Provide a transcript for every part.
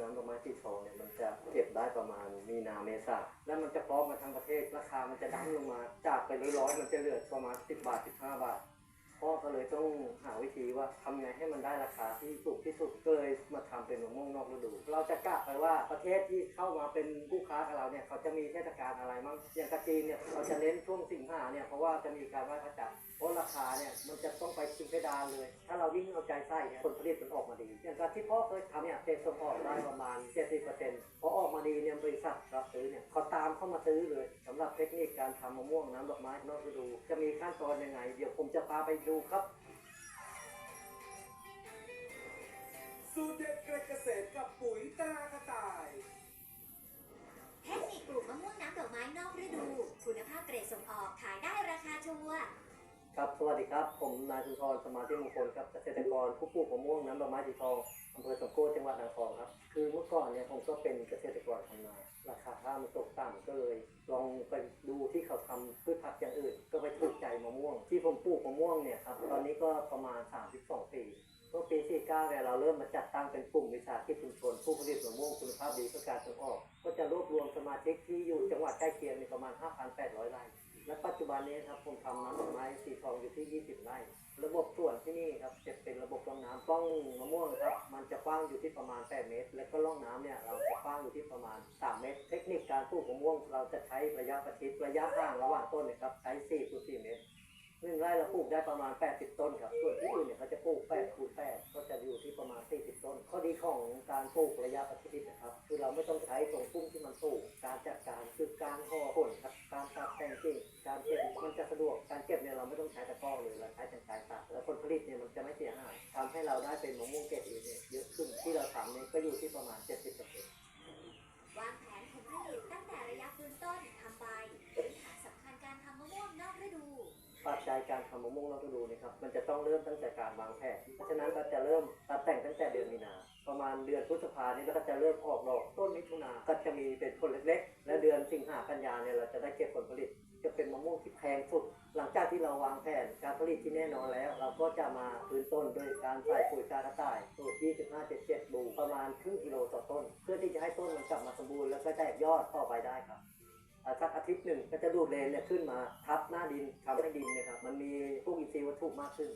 น้ำดอกไม้สีทองเนี่ยมันจะเก็บได้ประมาณมีนาเมษาแล้วมันจะพร้อมมาทั้งประเทศราคามันจะดั้งลงมา จากไปร้อยๆมันจะเหลือประมาณ 10 บาท 15 บาท พ่อก็เลยต้องหาวิธีว่าทำไงให้มันได้ราคาที่ถูกที่สุดก็เลยมาทำเป็นมะม่วงนอกฤดู เราจะกะไปว่าประเทศที่เข้ามาเป็นผู้ค้ากับเราเนี่ยเขาจะมีเทศกาลอะไรมั่งอย่างกะจีนเนี่ยเราจะเน้นช่วงสิงหาเนี่ยเพราะว่าจะมีการไหว้พระจันทร์เพราะราคาเนี่ยมันจะต้องไปชิงเพดานเลย ถ้าเรายิ่งเอาใจใส่เนี่ยผลผลิตมันออกมาดีอย่างการที่พ่อเคยทำเนี่ยเจส่งออกได้ประมาณ70%พอออกมาดีเนี่ยบริษัทรับซื้อเนี่ยเขาตามเข้ามาซื้อเลยสำหรับเทคนิคการทำมะม่วงน้ำดอกไม้นอกฤดู จะมีขั้นตอนยังไง เดี๋ยวผมจะพาไปดูครับสูตรเด็ดเกษตรเกษตรกับ สวัสดีครับ ผมนายสุนทรสมาธิมงคลครับเกษตรกรผู้ปลูกมะม่วงน้ำดอกไม้สีทองอำเภอสมโกจังหวัดอ่างทองครับ คือเมื่อก่อนเนี่ยผมก็เป็นเกษตรกรทำนา ราคาข้าวมันตกต่ำก็เลย ลองไปดูที่เขาทำพืชผักอย่างอื่น ก็ไปถูกใจมะม่วง ที่ผมปลูกมะม่วงเนี่ยครับ ตอนนี้ก็ประมาณ 32 ปีเมื่อปี49เนี่ยเราเริ่มมาจัดตั้งเป็นกลุ่มวิสาหกิจชุมชนผู้ผลิตมะม่วงคุณภาพดีเพื่อการส่งออก ก็จะรวบรวมสมาชิกที่อยู่จังหวัดใกล้เคียงในประมาณ 5,800ไร่ และปัจจุบันนี้ครับผมทำน้ำดอกไม้สีทองอยู่ที่ 20 ไร่ ระบบส่วนที่นี่ครับจะเป็นระบบร่องน้ำกล้องมะม่วงครับ มันจะกว้างอยู่ที่ประมาณ 8 เมตร และก็ร่องน้ำเนี่ยเราจะกว้างอยู่ที่ประมาณ 3 เมตร เทคนิคการปลูกมะม่วง เราจะใช้ระยะประชิดระยะห่างระหว่างต้นเนะครับใช้4คูณ4เมตรหนึ่งไร่เร ปลูกได้ประมาณ 80 ต้นครับ ส่วนที่อื่นเนี่ยเขาจะปลูก8คูณ8ก็จะอยู่ที่ประมาณ 40 ต้น ข้อดีของการปลูกระยะประชิดนะครับ คือเราไม่ต้องใช้ตรงพุ่มที่มันสูงการจัดการคือการห่อผลครับการตัดแต่งกิ่งการเก็บมันจะสะดวก การเก็บเนี่ยเราไม่ต้องใช้ตะกร้อเลยเราใช้กันไกรตัดแล้วผลผลิตเนี่ยมันจะไม่เสียหายทำให้เราได้เป็นมะม่วงเกรดเอเนี่ยเยอะขึ้นที่เราทำเนี่ยก็อยู่ที่ประมาณ7 วางแผนผลผลิตตั้งแต่ระยะพื้นต้นทำใบพื้นฐานสำคัญการทำมะม่วงนอกฤดู ปัจจัยการทำมะม่วงนอกฤดูนะครับ มันจะต้องเริ่มตั้งแต่การวางแผนเพราะฉะนั้นเราจะเริ่มตัดแต่งตั้งแต่เดือนมีนา ประมาณเดือนพฤษภาเนี่ยเราก็จะเริ่มออกดอกต้นมิถุนาก็จะมีเป็นผลเล็กๆ และเดือนสิงหากันยาเนี่ยเราจะได้เก็บผลผลิต จะเป็นมะม่วงที่แพงสุด หลังจากที่เราวางแผนการผลิตที่แน่นอนแล้ว เราก็จะมาพื้นต้นโดยการใส่ปุ๋ยกากระต่ายสูตร25 77บูประมาณครึ่งกิโลต่อต้น เพื่อที่จะให้ต้นมันกลับมาสมบูรณ์แล้วก็แตกยอดต่อไปได้ครับ สักอาทิตย์หนึ่งก็จะดูดเลนเนี่ยขึ้นมาทับหน้าดินทำให้ดินเนี่ยครับมันมีพวกอินทรีย์วัตถุมากขึ้น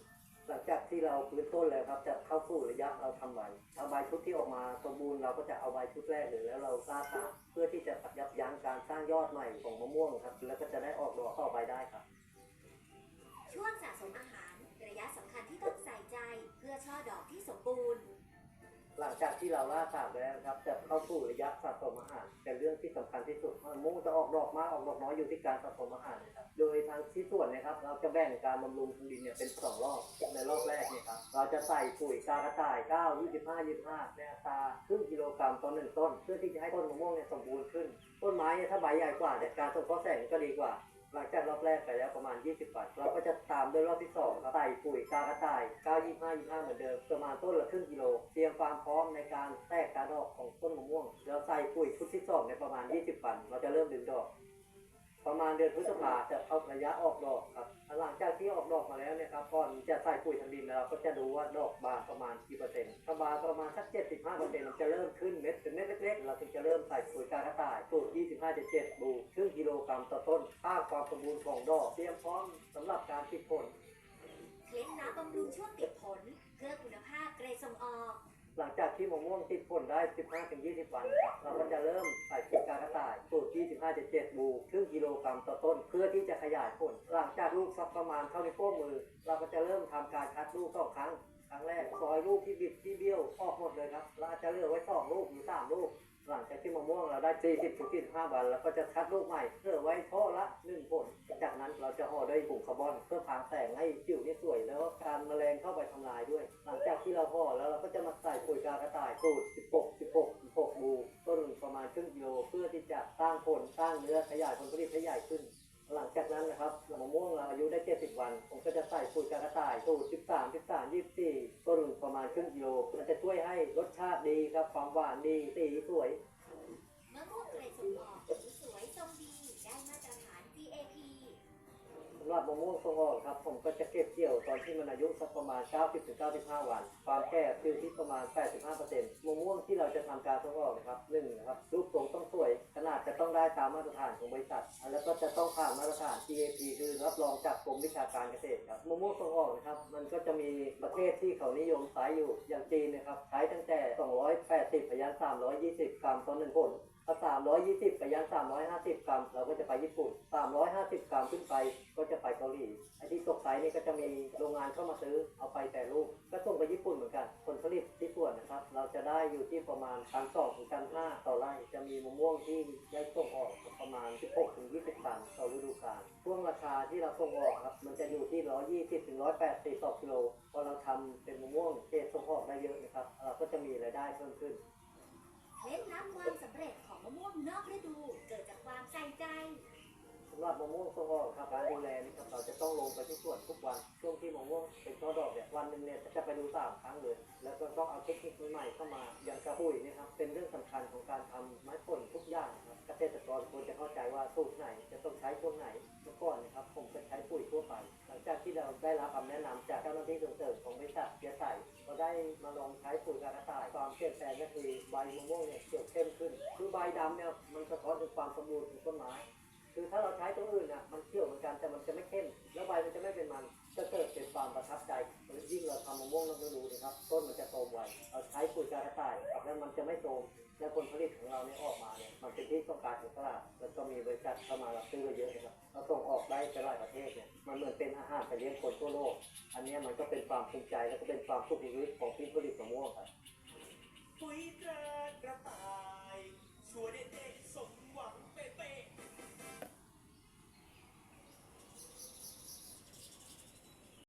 หลังจากที่เราพื้นต้นแล้วครับจะเข้าสู่ระยะเราทำใบเอาใบชุดที่ออกมาสมบูรณ์เราก็จะเอาใบชุดแรกเลยแล้วเรากล้าตาเพื่อที่จะยับยั้งการสร้างยอดใหม่ของมะม่วงครับ แล้วก็จะได้ออกดอกต่อไปได้ครับ ช่วงสะสมอาหารระยะสำคัญที่ต้องใส่ใจเพื่อช่อดอกที่สมบูรณ์ หลังจากที่เราล่าสัตากแล้วนะครับจะเข้าสู่ระยะสะสมอาหารเป็นเรื่องที่สำคัญที่สุดมะม่งจะออกดอกมากออกดอกน้อยอยู่ที่การสะสมอาหารนะครับโดยทางที่ส่วนนะครับ เราจะแบ่งการบำรุงดินเนี่ยเป็นสองรอบในรอบแรกเนี่ยครับเราจะใส่ปุ๋ยกากระต่าย9 25 25ในอัตราครึ่งกิโลกรัมต่อหนึ่งต้น เพื่อที่จะให้ต้นมะม่วงเนี่ยสมบูรณ์ขึ้น ต้นไม้เนี่ยถ้าใบใหญ่กว่าเนี่ยการส่งข้อแสงก็ดีกว่า หลังจากรอบแรกไปแล้วประมาณ 20 วันเราก็จะตามด้วยรอบที่2ครับใส่ปุ๋ยกากระต่าย9 25 25 เหมือนเดิม ประมาณต้นละครึ่งกิโล เตรียมความพร้อมในการแตกการดอกของต้นมะม่วงเราใส่ปุ๋ยชุดที่สองในประมาณ 20 วัน เราจะเริ่มดึงดอก ประมาณเดือนพฤษภาจะเข้าระยะออกดอกครับหลังจากที่ออกดอกมาแล้วเนี่ยครับก่อนจะใส่ปุ๋ยทางดินเราก็จะดูว่าดอกบานประมาณกี่เปอร์เซ็นต์ถ้าบานประมาณสัก 75เปอร์เซ็นต์จะเริ่มขึ้นเม็ดเป็นเม็ดเล็กๆเราถึงจะเริ่มใส่ปุ๋ยกากระต่ายสูตร25 7บูครึ่งกิโล กรัมต่อต้นค่าความสมบูรณ์ของดอกเตรียมพร้อมสำหรับการติดผล เคล็ดลับบำรุงช่วงติดผล เพื่อคุณภาพเกรดส่งออก หลังจากที่มะม่วงติดผลได้ 15-20 วันครับเราก็จะเริ่มใส่ปุ๋ยกากระต่ายสูตร25 7บูครึ่งกิโลกรัมต่อต้น เพื่อที่จะขยายผล หลังจากลูกสักประมาณเท่านิ้วโป้งมือ เราก็จะเริ่มทำการคัดลูกสองครั้ง ครั้งแรกซอยลูกที่บิดที่เบี้ยวออกหมดเลยครับเราอาจจะเหลือไว้สองลูกหรือสามลูก หลังจากที่มะม่วงเราได้ 40ถึง45วันเราก็จะคัดลูกใหม่เพื่อไว้ท่อละหนึ่งผล จากนั้นเราจะห่อด้วยถุงคาร์บอน เพื่อพางแสงให้ผิวนี่สวยแล้วก็การแมลงเข้าไปทำลายด้วย หลังจากที่เราห่อแล้วเราก็จะมาใส่ปุ๋ยกากระต่ายสูตร 16 16 16บูต้นประมาณครึ่งกิโลเพื่อที่จะสร้างผลสร้างเนื้อขยายผลผลิตให้ใหญ่ขึ้น ครึ่งกิโลมันจะช่วยให้รสชาติดีครับความหวานดีสีสวยมะม่วงเกรดส่งออกำหรับมะม่วงส่งอ่อกครับ ผมก็จะเก็บเกี่ยวตอนที่มันอายุสักประมาณ 90-95 วัน ความแก่คือที่ประมาณ 85%มะม่วงที่เราจะทำการส่งอ่อกนะครับหนึ่งนะครับรูปทรงต้องสวย ขนาดจะต้องได้ตามมาตรฐานของบริษัท แล้วก็จะต้องผ่านมาตรฐาน GAP คือรับรองจากกรมวิชาการเกษตรครับมะม่วงส่งอ่อกนะครับมันก็จะมีประเทศที่เขานิยมใช้อยู่อย่างจีนนะครับใช้ตั้งแต่ 280พยัน320 กรัมต่อหนึ่งผล ถ้า320ไปยัน350กรัม เราก็จะไปญี่ปุ่น350กรัมขึ้นไปก็จะไปเกาหลีไอ้ที่ตกไซนี่ก็จะมีโรงงานเข้ามาซื้อเอาไปแต่รูปก็ส่งไปญี่ปุ่นเหมือนกัน ผลผลิตที่ส่วนนะครับ เราจะได้อยู่ที่ประมาณตันสองถึงตันห้าต่อไร่จะมีมะม่วงที่ได้ส่งออกประมาณ 16ถึง20ตันต่อฤดูกาลช่วงราคาที่เราส่งออกครับมันจะอยู่ที่ 120ถึง180ต่อกิโลพอเราทำเป็นมะม่วงเกรดส่งออกได้เยอะนะครับเราก็จะมีรายได้เพิ่มขึ้น เคล็ดลับความสำเร็จของมะม่วงนอกฤดูเกิดจากความใส่ใจ สำหรับมะม่วงส่งออกครับการดูแลนี่ครับเราจะต้องลงไปที่สวนทุกวันช่วงที่มะม่วงเป็นช่อดอกเนี่ยวันหนึ่งเนี่ยจะไปดูสามครั้งเลย แล้วก็ต้องเอาเทคนิคใหม่ๆเข้ามาอย่างกระปุ๋ยนี่ครับเป็นเรื่องสำคัญของการทำไม้ คือใบมะม่วงเนี่ยเขียวเข้มขึ้น คือใบดำเนี่ยมันสะท้อนถึงความสมบูรณ์ของต้นไม้คือถ้าเราใช้ตัวอื่นน่ะมันเขียวเหมือนกันแต่มันจะไม่เข้มแล้วใบมันจะไม่เป็นมันจะเกิดเป็นความประทับใจยิ่งเราทำมะม่วงเราไม่รู้นะครับ ต้นมันจะโตไวเราใช้ปุ๋ยกระต่ายครับแล้วมันจะไม่โตและผลผลิตของเราเนี่ยออกมาเนี่ยมันเป็นที่ต้องการของตลาดแล้วก็มีบริษัทเข้ามารับซื้อเยอะนะครับเราส่งออกได้ไปหลายประเทศเนี่ยมันเหมือนเป็นอาหารไปเลี้ยงคนทั่วโลก อันนี้มันก็เป็นความภูมิใจและก็เป็นความสุขชีวิตของผู้ผลิตมะม่วงครับ ปุ๋ยตรกระต่าย ชัวร์เด็กสม